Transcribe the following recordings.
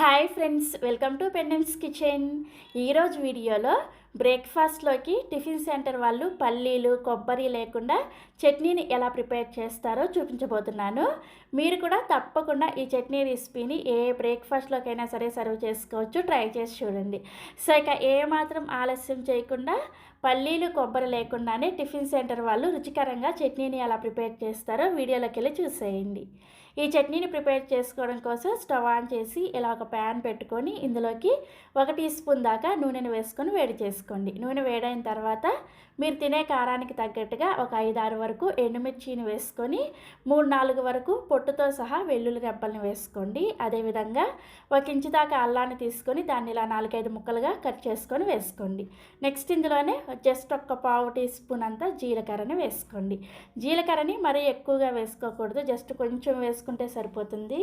Hi friends welcome to Pendem's kitchen. ఈరోజు వీడియోలో బ్రేక్ఫాస్ట్లోకి tiffin centre వాళ్ళు పల్లీలు కొబ్బరి లేకుండా చట్నీని ఎలా ప్రిపేర్ చేస్తారో చూపించబోతున్నాను. మీరు కూడా తప్పకుండా ఈ చట్నీ రెసిపీని ఏ బ్రేక్ఫాస్ట్లోకైనా సరే సర్వ్ చేసుకోవచ్చు. ట్రై చేసి చూడండి. సో ఇక ఏ మాత్రం ఆలస్యం చేయకుండా పల్లీలు కొబ్బరి లేకుండానే టిఫిన్ సెంటర్ వాళ్ళు రుచికరంగా చట్నీని ఎలా ప్రిపేర్ చేస్తారో వీడియోలోకి వెళ్ళి చూసేయండి. ఈ చట్నీని ప్రిపేర్ చేసుకోవడం కోసం స్టవ్ ఆన్ చేసి ఇలా ఒక ప్యాన్ పెట్టుకొని ఇందులోకి ఒక టీ స్పూన్ దాకా నూనెను వేసుకొని వేడి చేసుకోండి నూనె వేడైన తర్వాత మీరు తినే కారానికి తగ్గట్టుగా ఒక ఐదు ఆరు వరకు ఎండుమిర్చిని వేసుకొని మూడు నాలుగు వరకు పొట్టుతో సహా వెల్లుల్లి రెబ్బల్ని వేసుకోండి. అదేవిధంగా ఒక ఇంచు దాకా అల్లాన్ని తీసుకొని దాన్ని ఇలా నాలుగైదు ముక్కలుగా కట్ చేసుకొని వేసుకోండి. నెక్స్ట్ ఇందులోనే జస్ట్ ఒక్క పావు టీ స్పూన్ అంతా జీలకర్రని వేసుకోండి. జీలకర్రని మరీ ఎక్కువగా వేసుకోకూడదు. జస్ట్ కొంచెం వేసుకుంటే సరిపోతుంది.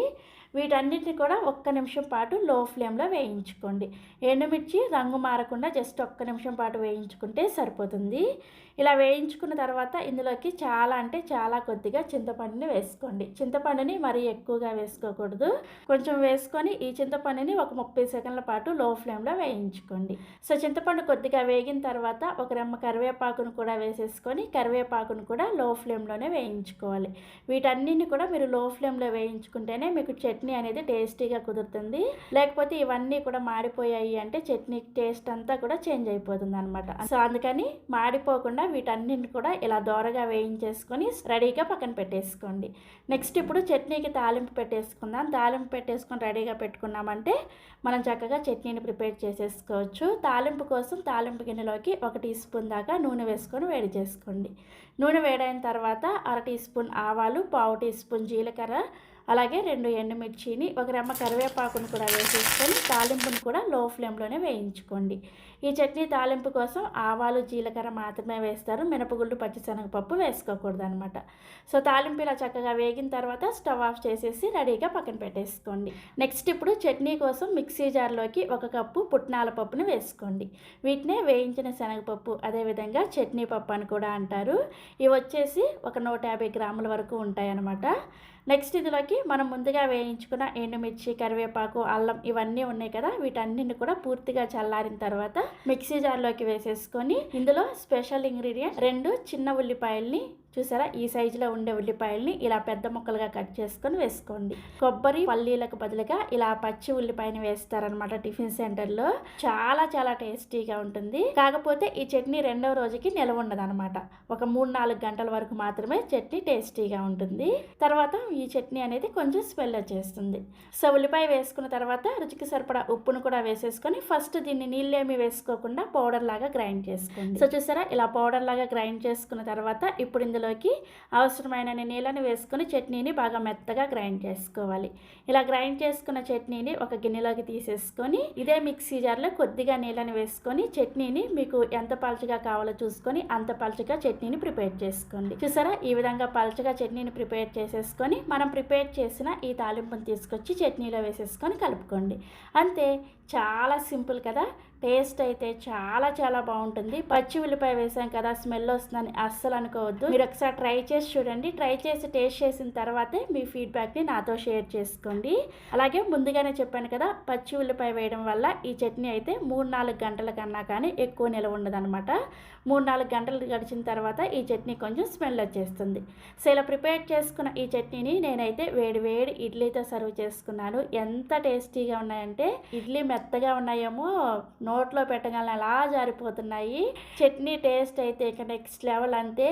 వీటన్నిటిని కూడా ఒక్క నిమిషం పాటు లో ఫ్లేమ్లో వేయించుకోండి. ఎండుమిర్చి రంగు మారకుండా జస్ట్ ఒక్క నిమిషం పాటు వేయించుకుంటే సరిపోతుంది. ఇలా వేయించుకున్న తర్వాత ఇందులోకి చాలా అంటే చాలా కొద్దిగా చింతపండుని వేసుకోండి. చింతపండుని మరీ ఎక్కువగా వేసుకోకూడదు. కొంచెం వేసుకొని ఈ చింతపండుని ఒక ముప్పై సెకండ్ల పాటు లో ఫ్లేమ్లో వేయించుకోండి. సో చింతపండు కొద్దిగా వేగిన తర్వాత ఒక రెమ్మ కరివేపాకును కూడా వేసేసుకొని కరివేపాకును కూడా లో ఫ్లేమ్లోనే వేయించుకోవాలి. వీటన్నిటిని కూడా మీరు లో ఫ్లేమ్లో వేయించుకుంటేనే మీకు చట్నీ అనేది టేస్టీగా కుదురుతుంది. లేకపోతే ఇవన్నీ కూడా మాడిపోయాయి అంటే చట్నీ టేస్ట్ అంతా కూడా చేంజ్ అయిపోతుంది అనమాట సో అందుకని మాడిపోకుండా వీటన్నిటిని కూడా ఇలా దోరగా వేయించేసుకొని రెడీగా పక్కన పెట్టేసుకోండి. నెక్స్ట్ ఇప్పుడు చట్నీకి తాలింపు పెట్టేసుకుందాం. తాలింపు పెట్టేసుకొని రెడీగా పెట్టుకున్నామంటే మనం చక్కగా చట్నీని ప్రిపేర్ చేసేసుకోవచ్చు. తాలింపు కోసం తాలింపు గిన్నెలోకి ఒక టీ స్పూన్ దాకా నూనె వేసుకొని వేడి చేసుకోండి. నూనె వేడైన తర్వాత అర టీ స్పూన్ ఆవాలు పావు టీ స్పూన్ జీలకర్ర అలాగే రెండు ఎండుమిర్చిని ఒక రెమ్మ కరివేపాకును కూడా వేసేసుకొని తాలింపును కూడా లో ఫ్లేమ్లోనే వేయించుకోండి. ఈ చట్నీ తాలింపు కోసం ఆవాలు జీలకర్ర మాత్రమే వేస్తారు. మినపగుళ్ళు పచ్చిశనగపప్పు వేసుకోకూడదు అనమాట సో తాలింపు ఇలా చక్కగా వేగిన తర్వాత స్టవ్ ఆఫ్ చేసేసి రెడీగా పక్కన పెట్టేసుకోండి. నెక్స్ట్ ఇప్పుడు చట్నీ కోసం మిక్సీ జార్లోకి ఒక కప్పు పుట్నాల పప్పును వేసుకోండి. వీటినే వేయించిన శనగపప్పు అదేవిధంగా చట్నీ పప్పు అని కూడా అంటారు. ఇవి వచ్చేసి ఒక నూట యాభై గ్రాముల వరకు ఉంటాయన్నమాట. నెక్స్ట్ ఇందులోకి మనం ముందుగా వేయించుకున్న ఎండుమిర్చి కరివేపాకు అల్లం ఇవన్నీ ఉన్నాయి కదా. వీటన్నిటిని కూడా పూర్తిగా చల్లారిన తర్వాత మిక్సీ జార్లోకి వేసేసుకొని ఇందులో స్పెషల్ ఇంగ్రీడియంట్ రెండు చిన్న ఉల్లిపాయల్ని చూసారా? ఈ సైజులో ఉండే ఉల్లిపాయల్ని ఇలా పెద్ద ముక్కలుగా కట్ చేసుకొని వేసుకోండి. కొబ్బరి పల్లీలకు బదులుగా ఇలా పచ్చి ఉల్లిపాయని వేస్తారనమాట టిఫిన్ సెంటర్లో. చాలా చాలా టేస్టీగా ఉంటుంది. కాకపోతే ఈ చట్నీ రెండవ రోజుకి నిలవ ఉండదనమాట ఒక మూడు నాలుగు గంటల వరకు మాత్రమే చట్నీ టేస్టీగా ఉంటుంది. తర్వాత ఈ చట్నీ అనేది కొంచెం స్మెల్ వచ్చేస్తుంది. సో ఉల్లిపాయ వేసుకున్న తర్వాత రుచికి సరిపడా ఉప్పును కూడా వేసేసుకొని ఫస్ట్ దీన్ని నీళ్ళేమి వేసుకోకుండా పౌడర్ లాగా గ్రైండ్ చేసుకోండి. సో చూసారా? ఇలా పౌడర్ లాగా గ్రైండ్ చేసుకున్న తర్వాత ఇప్పుడు ఇందులో ఇందులోకి అవసరమైన నీళ్ళని వేసుకొని చట్నీని బాగా మెత్తగా గ్రైండ్ చేసుకోవాలి. ఇలా గ్రైండ్ చేసుకున్న చట్నీని ఒక గిన్నెలోకి తీసేసుకొని ఇదే మిక్సీ జార్లో కొద్దిగా నీళ్ళని వేసుకొని చట్నీని మీకు ఎంత పలుచగా కావాలో చూసుకొని అంత పలుచగా చట్నీని ప్రిపేర్ చేసుకోండి. చూసారా? ఈ విధంగా పలుచగా చట్నీని ప్రిపేర్ చేసేసుకొని మనం ప్రిపేర్ చేసిన ఈ తాలింపుని తీసుకొచ్చి చట్నీలో వేసేసుకొని కలుపుకోండి. అంతే చాలా సింపుల్ కదా? టేస్ట్ అయితే చాలా చాలా బాగుంటుంది. పచ్చి ఉల్లిపాయ వేసాం కదా స్మెల్ వస్తుందని అస్సలు అనుకోవద్దు. మీరు ఒకసారి ట్రై చేసి చూడండి. ట్రై చేసి టేస్ట్ చేసిన తర్వాతే మీ ఫీడ్బ్యాక్ని నాతో షేర్ చేసుకోండి. అలాగే ముందుగానే చెప్పాను కదా పచ్చి ఉల్లిపాయ వేయడం వల్ల ఈ చట్నీ అయితే మూడు నాలుగు గంటల కన్నా కానీ ఎక్కువ నిలవ ఉండదన్నమాట. మూడు నాలుగు గంటలు గడిచిన తర్వాత ఈ చట్నీ కొంచెం స్మెల్ వచ్చేస్తుంది. సో ఇలా ప్రిపేర్ చేసుకున్న ఈ చట్నీని నేనైతే వేడి వేడి ఇడ్లీతో సర్వ్ చేసుకున్నాను. ఎంత టేస్టీగా ఉన్నాయంటే ఇడ్లీ మెత్తగా ఉన్నాయేమో నోట్లో పెట్టగానే అలా జారిపోతున్నాయి. చట్నీ టేస్ట్ అయితే ఇక నెక్స్ట్ లెవెల్ అంతే.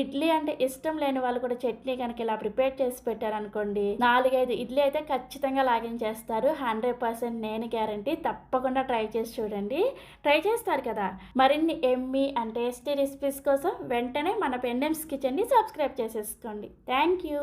ఇడ్లీ అంటే ఇష్టం లేని వాళ్ళు కూడా చట్నీ కనుక ఇలా ప్రిపేర్ చేసి పెట్టారనుకోండి నాలుగైదు ఇడ్లీ అయితే ఖచ్చితంగా లాగించేస్తారు. హండ్రెడ్ పర్సెంట్ నేను గ్యారంటీ తప్పకుండా ట్రై చేసి చూడండి. ట్రై చేస్తారు కదా. మరిన్ని ఎమ్మి అండ్ టేస్టీ రెసిపీస్ కోసం వెంటనే మన పెండెమ్స్ కిచెన్ని సబ్స్క్రైబ్ చేసేసుకోండి. Thank you